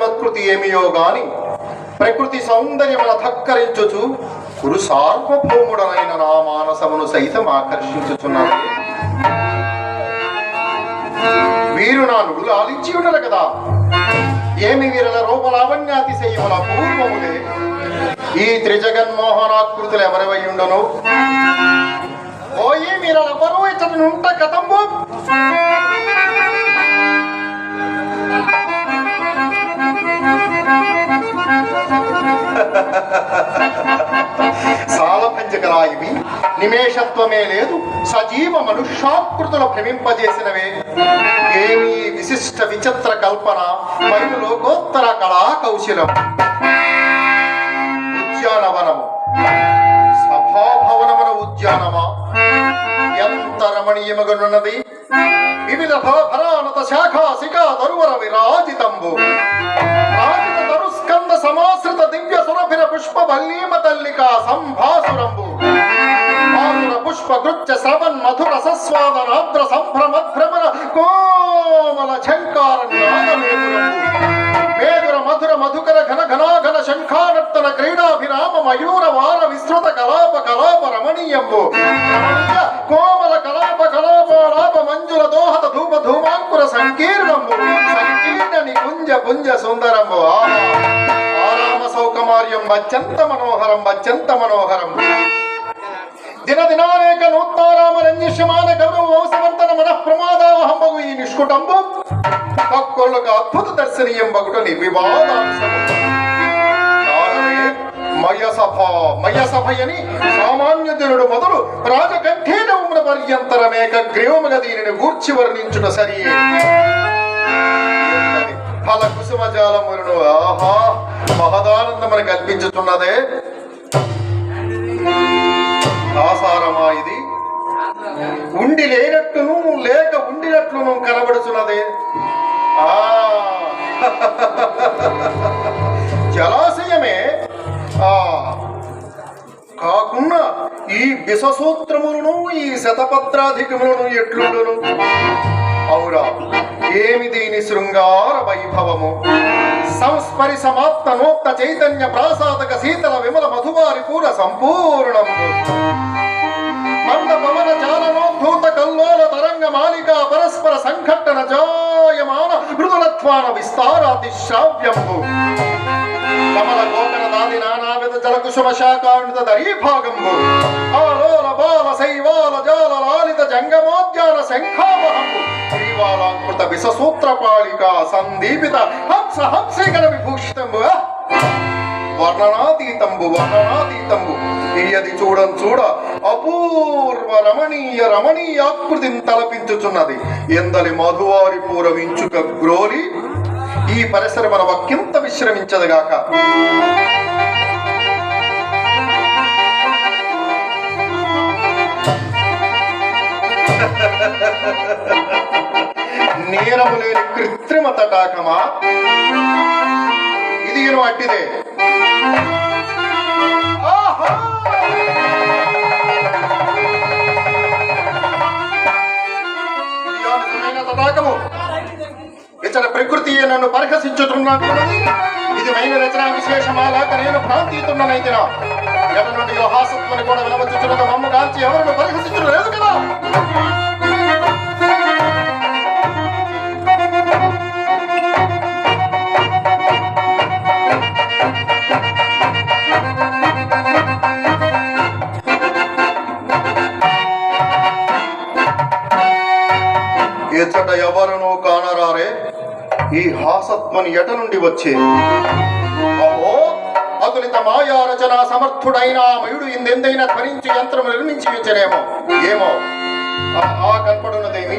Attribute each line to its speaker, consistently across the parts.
Speaker 1: సంస్కృతి ఏమియో గాని ప్రకృతి సౌందర్యముల ధక్కరించుచు కురు సార్వభౌముడనైన నా మానసమును సైతం ఆకర్షించుచున్నాను. వీరు నా నుడులు ఆలించి ఉండరు కదా. ఏమి వీరల రూపలావణ్యాతిశయముల పూర్వములే. ఈ త్రిజగన్మోహనాకృతులు ఎవరివై ఓ ఓయి మీరెవరు ఇతడు నుంట కథంబు నిమేషత్వమే లేదు. సజీవ మనుష్యాకృతుల భ్రమింపజేసినవే. ఏమి విశిష్ట విచిత్ర కల్పన మరియు లోకోత్తర కళా కౌశలం ఉద్యానవనము. సభాభవనమున ఉద్యానమా? ఎంత రమణీయమగనున్నది? వివిధ భరానత శాఖా శిఖా తరువర విరాజితంబు. రాజిత తరుస్కంద సమాశ్రిత దివ్య సురభిర పుష్ప భల్లీమ తల్లిక సంభాసురంబు. పుష్పగుచ్చ పుష్ప గృత్య శ్రవన్ మధుర సస్వాదనాద్ర సంభ్రమద్భ్రమర కోమల శంకార మేధుర మధుర మధుకర ఘన ఘనాఘన శంఖానర్తన క్రీడాభిరామ మయూర వార విస్తృత కలాప కలాప రమణీయంబు రమణీయ కోమల కలాప కలాపాలాప మంజుల దోహత ధూప ధూమాంకుర సంకీర్ణంబు సంకీర్ణ నికుంజ పుంజ సుందరంబు ఆరామ సౌకమార్యం అత్యంత మనోహరం అత్యంత మనోహరం దిన దినానేక నూత్నారామ రంజిష్యమాన గౌరవ వంశవర్తన మనః ప్రమాదావహంబగు ఈ నిష్కుటంబు. భక్తులకు అద్భుత దర్శనీయం బగుట నిర్వివాదాంశము మయసభ మయసభయని సామాన్య జనుడు మొదలు రాజకంఠేనమున పర్యంతరమేక గ్రీవముగ దీనిని గూర్చి వర్ణించుట సరియే ఫల కుసుమజాలములను ఆహా మహదానందమని కల్పించుతున్నదే. ఆసారమా ఇది? ఉండి లేనట్టును లేక ఉండినట్లును కనబడుచున్నదే. ఆ. జలాశయమే. ఆ. కాకుండా ఈ విషసూత్రములను ఈ శతపత్రాధికములను ఎట్లుండును? అవురా ఏమి దీని శృంగార వైభవము? సంస్పరి సమాప్త నోక్త చైతన్య ప్రాసాదక శీతల విమల మధువారి పూర సంపూర్ణము మంద పవన చాలనోద్ధూత కల్లోల తరంగ మాలిక పరస్పర సంఘట్టన జాయమాన మృదులత్వాన విస్తారాతి శ్రావ్యంబు. కమల కోకర దాది నానావిధ జల శాఖాండిత శాకాండిత దరీభాగంబు. ఆలోల బాల శైవాల జాల లాలిత జంగమోద్యాన శంఖావహంబు శ్రీవాలాంకృత విషసూత్రపాళిక సందీపిత హంస హంసికర విభూషితంబు వర్ణనాతీతంబు వర్ణనాతీతంబు. ఇయది చూడం చూడ అపూర్వ రమణీయ రమణీయాకృతిని తలపించుచున్నది. ఎందలి మధువారి పూరవించుక గ్రోలి ఈ పరిసర మన వక్కింత విశ్రమించదుగాక నేరము లేని కృత్రిమ తటాకమా? ఇది ఈయన అట్టిదే తటాకము. ఇతర ప్రకృతి నన్ను పరిహసించుతున్నట్టున్నది ఇది మైన రచన విశేషమాలాక నేను భ్రాంతితున్ననైతిన ఎడ నుండి హాసత్వని కూడా వినవచ్చుతున్నది మమ్మ కాల్చి ఎవరిని పరిహసించడం లేదు కదా? ఈ హాసత్మని ఎట నుండి వచ్చే? అహో అతులిత మాయా రచన సమర్థుడైన మయుడు ఇందెందైనా ధ్వనించి యంత్రము నిర్మించి ఉంచనేమో? ఏమో? ఆ- కనపడున్నదేమి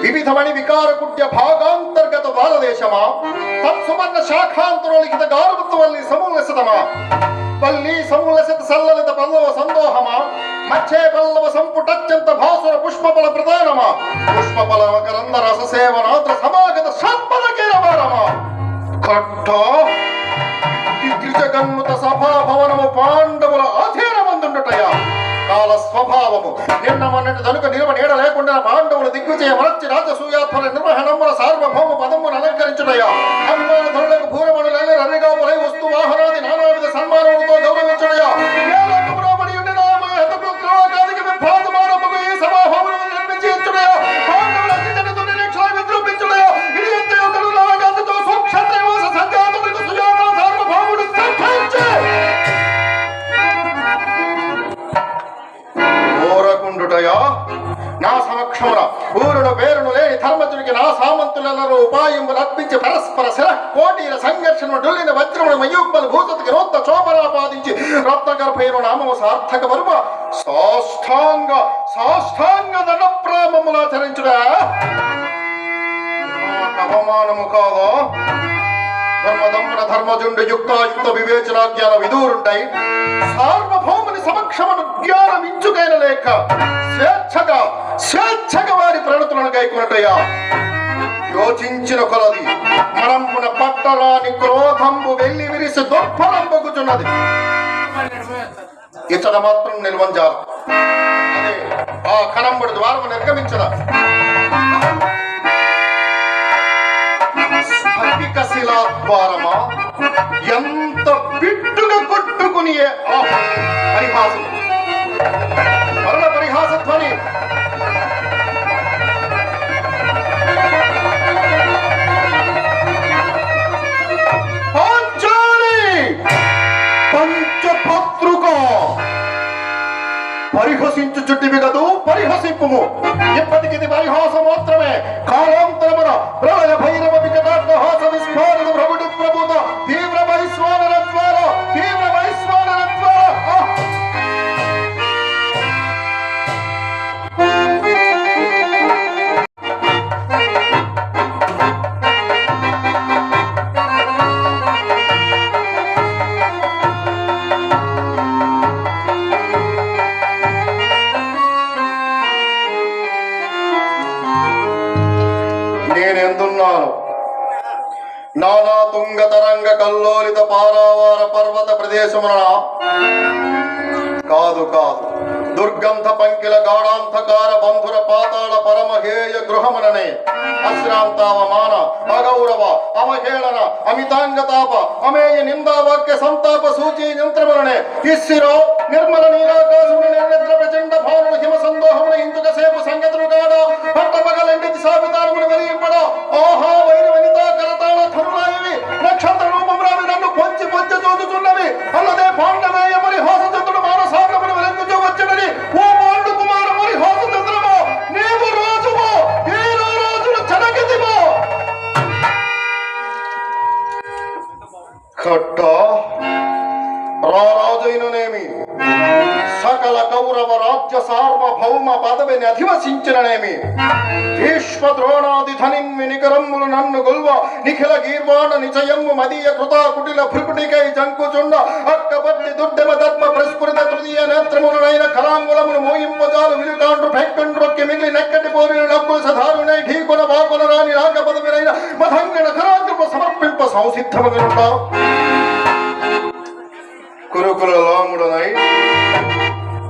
Speaker 1: వివిధమణి వికార కుట్య భాగాంతర్గత బాలదేశమా? తత్సువర్ణ శాఖాంతరోలిఖిత గారుత్వల్లి సమూలసితమా? పల్లి సమూలసిత సల్లలిత పల్లవ సందోహమా? మచ్చే పల్లవ సంపుటత్యంత భాసుర పుష్పఫల ప్రధానమా? పుష్పఫల మకరంద రస సేవనా కట్ట. సభా భవనము పాండవుల ఆధీనమందుండటయా? కాల స్వభావము. నిన్న మొన్నటి తనుక నిలువ నీడ లేకుండా పాండవులు దిగ్విజయ మరచి రాజసూయాత్మల నిర్వహణముల సార్వభౌమ పదమును అలంకరించుటయా? దానికి నా ఉపాయములు అర్పించి పరస్పర శిర కోటీల సంఘర్షణ డొల్లిన వజ్రముడు మయూపలు భూసతికి నోత్త చోపరాపాదించి రత్నగర్భైన నామము సార్థక వరుమ సాష్టాంగ సాష్టాంగ దండప్రామములాచరించుడా నాకు అవమానము కాదా? ధర్మదమ్మున ధర్మజుండు యుక్తాయుక్త వివేచన జ్ఞాన విదూరుంటాయి సార్వభౌముని సమక్షమను జ్ఞానం ఇంచుకైన లేక స్వేచ్ఛగా స్వేచ్ఛగా వారి ప్రణతులను గైకున్నట్టయ్యా యోచించిన కొలది మనంపున పట్టరాని క్రోధంబు వెళ్ళి విరిసి దుర్ఫలంబగుచున్నది ఇతడ మాత్రం నిల్వంజాలు అదే ఆ కనంబడి ద్వారము నిర్గమించదా స్ఫటిక శిలాద్వారమా? ఎంత బిట్టుగా కొట్టుకుని ఆ పరిహాసం పరిహసింపుము ఇప్పటికి ఇది పరిహాసం మాత్రమే. కాలాంతరమున ప్రళయ భైర నానా తుంగ తరంగ కల్లోలిత పారావార పర్వత ప్రదేశమున. కాదు కాదు. దుర్గంధ పంకిల గాఢాంధకార బంధుర పాతాళ పరమహేయ గృహముననే. అశ్రాంతావమాన అగౌరవ అవహేళన అమితాంగతాప అమేయ నిందావాక్య సంతాప సూచి యంత్రములనే ఇస్సిరో నిర్మల నీరాకాశమున నిద్ర ప్రచండ భానుడు హిమ సందోహమున ఇందుక నిఖిల గీర్వాణ నిజయము మదీయ కృతా కుటిల భృకుటికై జంకుచుండ అక్కబట్టి దుడ్డెమ దర్భ ప్రస్ఫురిత తృతీయ నేత్రములైన కళాంగులమును మోయింపజాలు విలుకాండ్రు పెక్కండ్రొక్కి మిగిలి నెక్కటి పోరిన నక్కులు సధారునై ఢీకుల వాకుల రాని రాగ పదవినైన మధంగణ కరాంధ్రపు సమర్పింప సంసిద్ధమగనుంటారు కురుకుల లాముడనై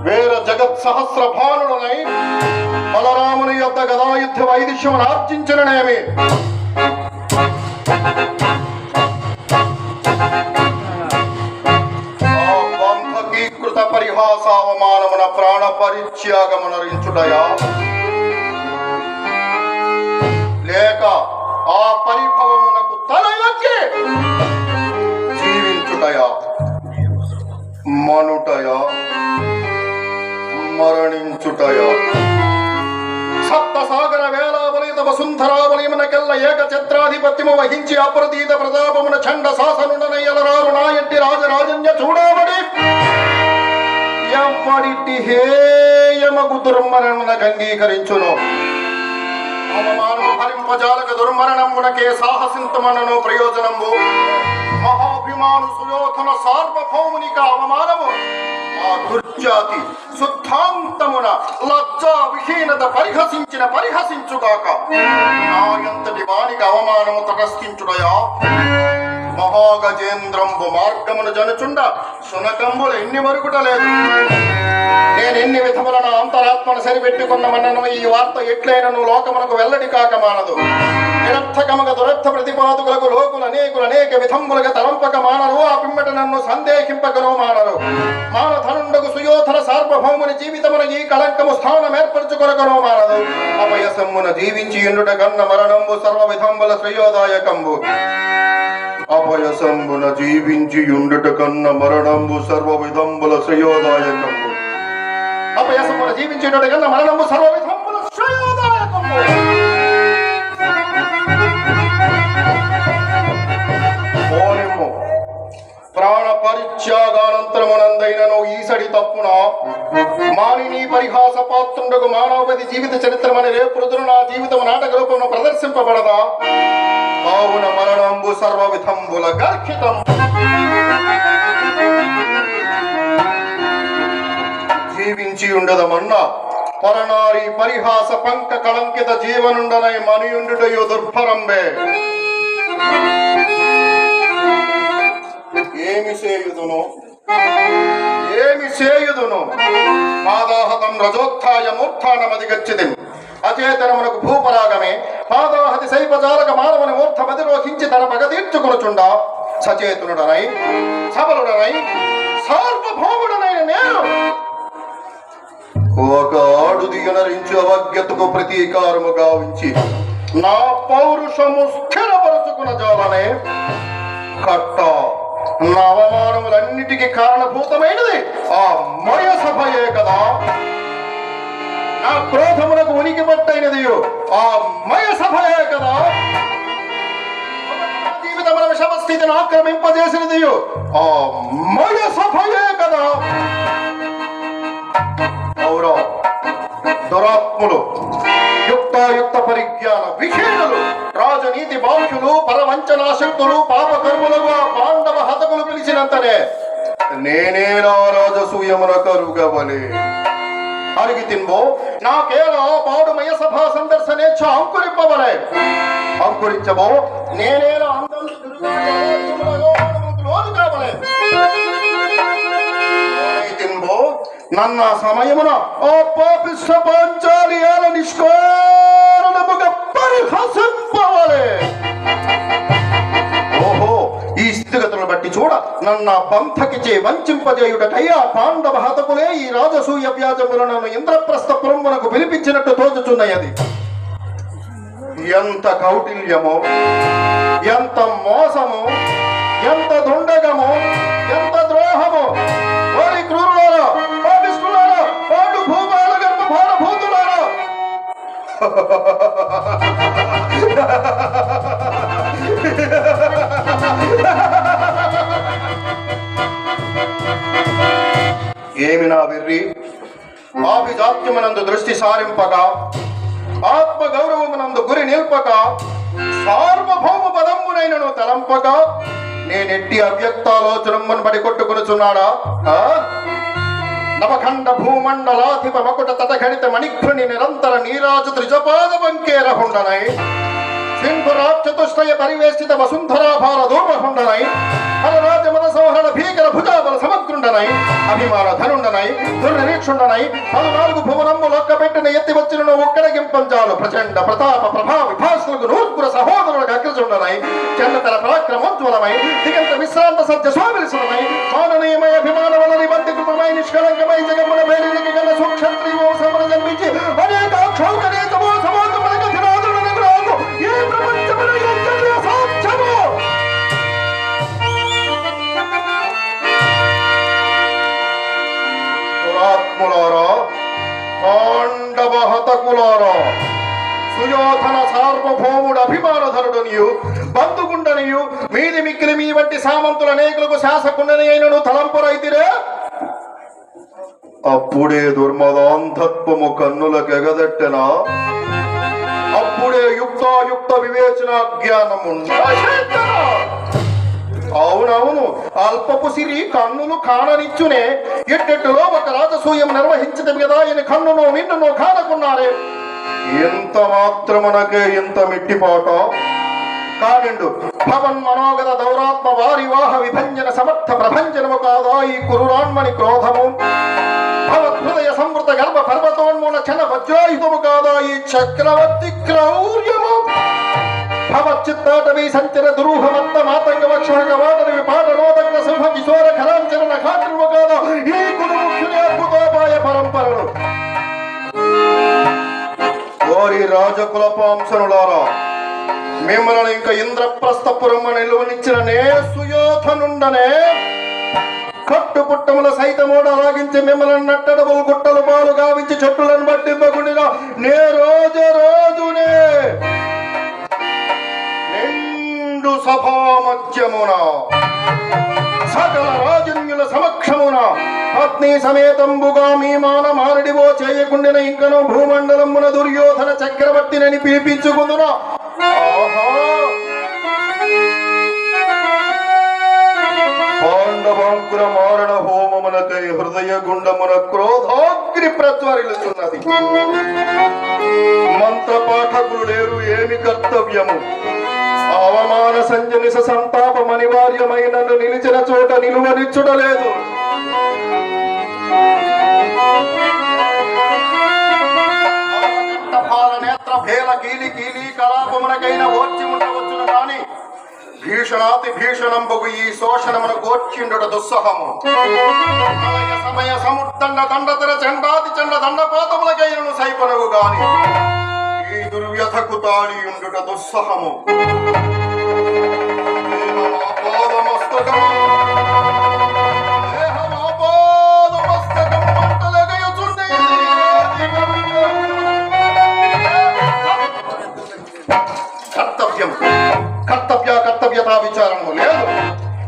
Speaker 1: వేర జగత్ సహస్ర భానుడనై బలరాముని యొక్క గదాయుద్ధ వైదిష్యమును ఆర్జించననేమి కృత పరిహాసావమానమున ప్రాణ పరిత్యాగమునరించుటయా? లేక ఆ పరిభవమునకు తల ఎక్కి జీవించుటయా? మనుటయా? మరణించుటయా? సప్త సాగర వేళ భారత వసుంధరావలయమున కల్ల ఏక ఛత్రాధిపత్యము వహించి అప్రతీత ప్రతాపమున చండ శాసనుడనయ్యలరారు నాయంటి రాజరాజన్య చూడబడి. ఎవ్వడిట్టి హేయమగు దుర్మరణమునకు అంగీకరించును అవమానము హరింపజాలక దుర్మరణమునకే సాహసింతమనను ప్రయోజనము. మహాభిమాను సుయోధన సార్వభౌమునిక అవమానము. ఆ దుర్జాతి శుద్ధాంతమున లజ్జా విహీనత పరిహసించిన పరిహసించుగాక. నాయంతటి వానికి అవమానము తటస్థించుడయా మహాగజేంద్రంబు మార్గమును జనుచుండ సునకంబులు ఎన్ని మరుగుట లేదు. నేను ఎన్ని విధములను అంతరాత్మను సరిపెట్టుకున్నమన్నను ఈ వార్త ఎట్లైనను లోకమునకు వెల్లడి కాక మానదు. నిరర్థకముగా దురర్థ ప్రతిపాదుకులకు లోకులు అనేకులు అనేక విధములుగా తలంపక మానరు. ఆ పిమ్మట నన్ను సందేహింపకను మానరు. మానధనుండకు సుయోధన సార్వభౌముని జీవితమున ఈ కళంకము స్థానం ఏర్పరచుకొనకను మానదు. అపయసమ్మున జీవించి ఎండుట కన్న మరణంబు సర్వ విధంబుల శ్రేయోదాయకంబు. అపయసంబున జీవించి ఉండుట కన్న మరణంబు సర్వ విధంబుల శ్రేయోదాయకము అపయసంబున జీవించుట కన్న మరణంబు సర్వ విధంబుల శ్రేయోదాయకము ప్రాణ పరిత్యాగానంతరమునందైనను ఈసడి తప్పున మాలిని పరిహాస పాత్రుండకు మానవపతి జీవిత చరిత్రమని రేపు రుదురు నా జీవితం నాటక రూపంలో ప్రదర్శింపబడదా? కావున మరణంబు సర్వవిధంబుల గర్హితం జీవించి ఉండదమన్నా పరనారి పరిహాస పంక కళంకిత జీవనుండనై మనియుండుటయు దుర్భరంబే. ఏమి చేయుదును? ఏమి చేయుదును? పాదాహతం రజోత్థాయ మూర్ధానమది గచ్చిది అచేతనమునకు భూపరాగమే. పాదాహతి శైపజాలక మానవుని మూర్ధమధిరోహించి తన పగ తీర్చుకొనుచుండ. సచేతునుడనై సబలుడనై సార్వభౌముడనైన నేను. ఒక ఆడు దిగనరించి అవజ్ఞతకు ప్రతీకారము గావించి నా పౌరుషము స్థిరపరచుకున్న జాలనే. కట్ట నా అవమానములన్నిటికీ కారణభూతమైనది. ఆ మయ సభయే కదా. ఆ క్రోధమునకు ఉనికి పట్టైనది ఆ మయ సభయే కదా. నా జీవితముల విషమ ఆక్రమింపజేసినది ఆ మయ సభయే కదా. అవురా దురాత్ములు యుక్తాయుక్త పరిజ్ఞాన విషేణులు రాజనీతి బాహ్యులు పరవంచనాశక్తులు పాపకర్ములుగా పాండవ హతకులు పిలిచినంతనే నేనే నా రాజసూయమున కరుగవలే? అరిగి తిన్బో నాకేలా పాడుమయ సభా సందర్శనేచ్ఛ అంకురింపవలే అంకురించబో నేనేలా అందరూ లోను కావలే తిన్బో ನನ್ನ సమయమున ఓ పాపిష్ట పాంచాలియాల నిష్కారణముగా పరిహసింపవలే నన్న పంథకిచే వంచింపజేయుటకయ్యా పాండవ హతకులే ఈ రాజసూయ వ్యాజములు నన్ను ఇంద్రప్రస్థ పురమునకు పిలిపించినట్టు తోచుచున్నది ఎంత కౌటిల్యమో ఎంత మోసము ఎంత దుండగము ఎంత ద్రోహము ఓరి క్రూరులారా పాపిష్ఠులారా పాడు భూపాల గర్భ భారభూతులారా! ఏమి నా వెర్రి? ఆభిజాత్యమునందు దృష్టి సారింపక ఆత్మ గౌరవమునందు గురి నిల్పక సార్వభౌమ పదమ్మునైనను తలంపక నేనెట్టి అవ్యక్తాలోచనమ్మను పడి కొట్టుకునుచున్నాడా? ఆ? నవఖండ భూమండలాధిప మకుట తటఖడిత మణిఘ్రుని నిరంతర నీరాజు త్రిజపాద వంకేరహుండనై సింధురాజ్ చతుష్టయ పరివేష్టిత వసుంధరాభార దూర్వహుండనై రాజ్య మన సంహరణ భీకర భుజాబల సమగ్రుండనై అభిమాన ధనుండనై దుర్నిరీక్షుండనై పలునాలుగు భువనంబు లొక్కబెట్టిన ఎత్తి వచ్చిన ఒక్కడగింపంచాలు ప్రచండ ప్రతాప ప్రభా విభాసులకు నూర్పుర సహోదరులకు అగ్రజుండనై చెన్నతల పరాక్రమోజ్వలమై దిగంత విశ్రాంత సత్య స్వామిలిసులమై మాననీయమై అభిమాన వలని బంతి కృపమై నిష్కలంకమై జగమ్మల పేరికి గల సుక్షత్రియో సమర జన్మించి అనేక దురాత్ములారా పాండవ హతకులారా సుయోధన సార్వభౌముడు అభిమానధరుడనియు బంధుగుండనియు మీది మిక్కిలి మీ వంటి సామంతుల అనేకులకు శాసకుండని అయినను తలంపురైతిరే? అప్పుడే దుర్మదాంధత్వము కన్నులకు ఎగదట్టెనా? అప్పుడే యుక్తాయుక్త వివేచన జ్ఞానము అవునవును. అల్పపు సిరి కన్నులు కాననిచ్చునే. ఎట్టెట్టులో ఒక రాజసూయం నిర్వహించటం కదా ఈయన కన్నును విన్నును కానకున్నారే. ఎంత మాత్రమునకే ఎంత మిట్టిపాట. కానిండు భవన్ మనోగత దౌరాత్మ వారి వాహ విభంజన సమర్థ ప్రభంజనము కాదా ఈ కురురాన్మని క్రోధము. భవత్ హృదయ సంవృత గర్భ పర్వతోన్మూల క్షణ వజ్రాయుధము కాదా ఈ చక్రవర్తి క్రౌర్యం భవచ్చిత్తాటవీ సంచర దురూహమత్త మాతంగ వక్షణ వాటరి విపాట నోదంగ సింహ కిశోర ఖరాంచరణ ఖాత్రువు కాదా ఈ కురు ముఖ్యుని అద్భుతోపాయ పరంపరలు ఓరి రాజకులపాంసనులారా మిమ్మల్ని ఇంకా ఇంద్రప్రస్థపురం నిలువనిచ్చిన నే సుయోధనుండనే కట్టు పుట్టముల సైతమోడ రాగించి మిమ్మల్ని నట్టడములు గుట్టలు పాలు గావించి చెట్టులను బట్టి బగుడిగా నే రోజు రోజునే సమక్షమున. సకల రాజన్యుల సమక్షమున. పత్ని సమేతంబుగా మీ మాన మారడివో చేయకుండిన ఇంకను భూమండలమున దుర్యోధన చక్రవర్తినని పిలిపించుకుందును. పాండవాంకుర మారణ హోమమునకై హృదయ గుండమున క్రోధాగ్ని ప్రజ్వరిల్లుతున్నది మంత్ర పాఠకులు లేరు ఏమి కర్తవ్యము? అవమాన సంజనిస సంతా సంతాపం అనివార్యమైనను నిలిచిన చోట నిలువనిచ్చుటలేదు నేత్ర భేల కీలి కీలి కలాపమునకైన ఓర్చి ఉండవచ్చును గాని భీషణాతి భీషణంబగు ఈ శోషణమున గోర్చిండుట దుస్సహము. సమయ సముద్దండ దండతర చండాతి చండ దండపాతములకైనను సైపనవు గాని ఈ దుర్వ్యథకు తాళి దుస్సహము. కర్తవ్యం. కర్తవ్య కర్తవ్యతా విచారము లేదు.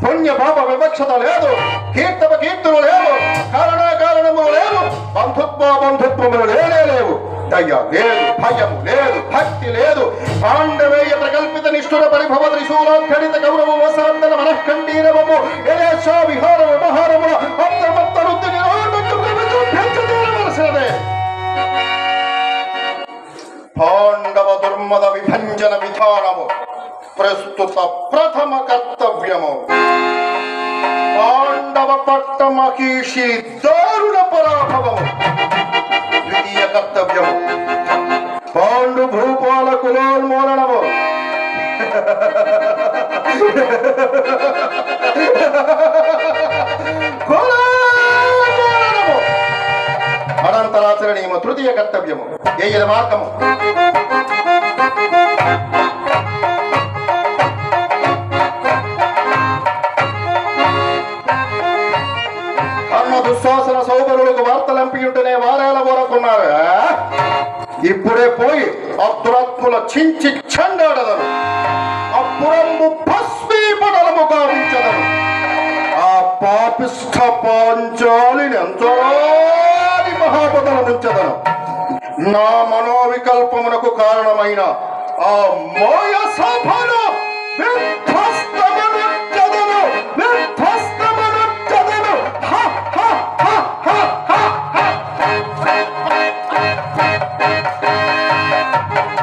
Speaker 1: పుణ్య పాప వివక్షత లేదు. కీర్తవ కీర్తులు లేవు. కారణ కారణము లేవు. బంధుత్వ బంధుత్వములు లేనే లేవు. దయ లేదు. భయం లేదు. భక్తి లేదు. పాండవేయ ప్రకల్పిత నిష్ఠుర పరిభవ త్రిశూలాఖడిత గౌరవ వసరందన మనఃఖండీరవము. యలేశ విహార వ్యవహారముల అప్రమత్త వృత్తి నిరోధవలసినదే పాండవ దుర్మద విభంజన విధానము ప్రస్తుత ప్రథమ కర్తవ్యము. పాండవ పట్ట మహిషి దారుణ పరాభవము. ద్వితీయ కర్తవ్యము. పాండు భూపాల కులోన్మూలనము కులోన్మూలనము అనంతరాచరణీయము తృతీయ కర్తవ్యము ఏయల మార్గము కర్మ దుశ్శాసన సౌకర్యులకు వార్తలంపియుంటేనే వారేల ఊరకున్నారు ఇప్పుడే పోయి అద్దురత్ముల చించి చండాడదను. అప్పురంబు భస్మీపడలము గావించదను ఆ పాపిష్ట పాంచాలిని ఎంతరాని మహాపదలముంచదను నా మనోవికల్పమునకు కారణమైన ఆ మోయ సభను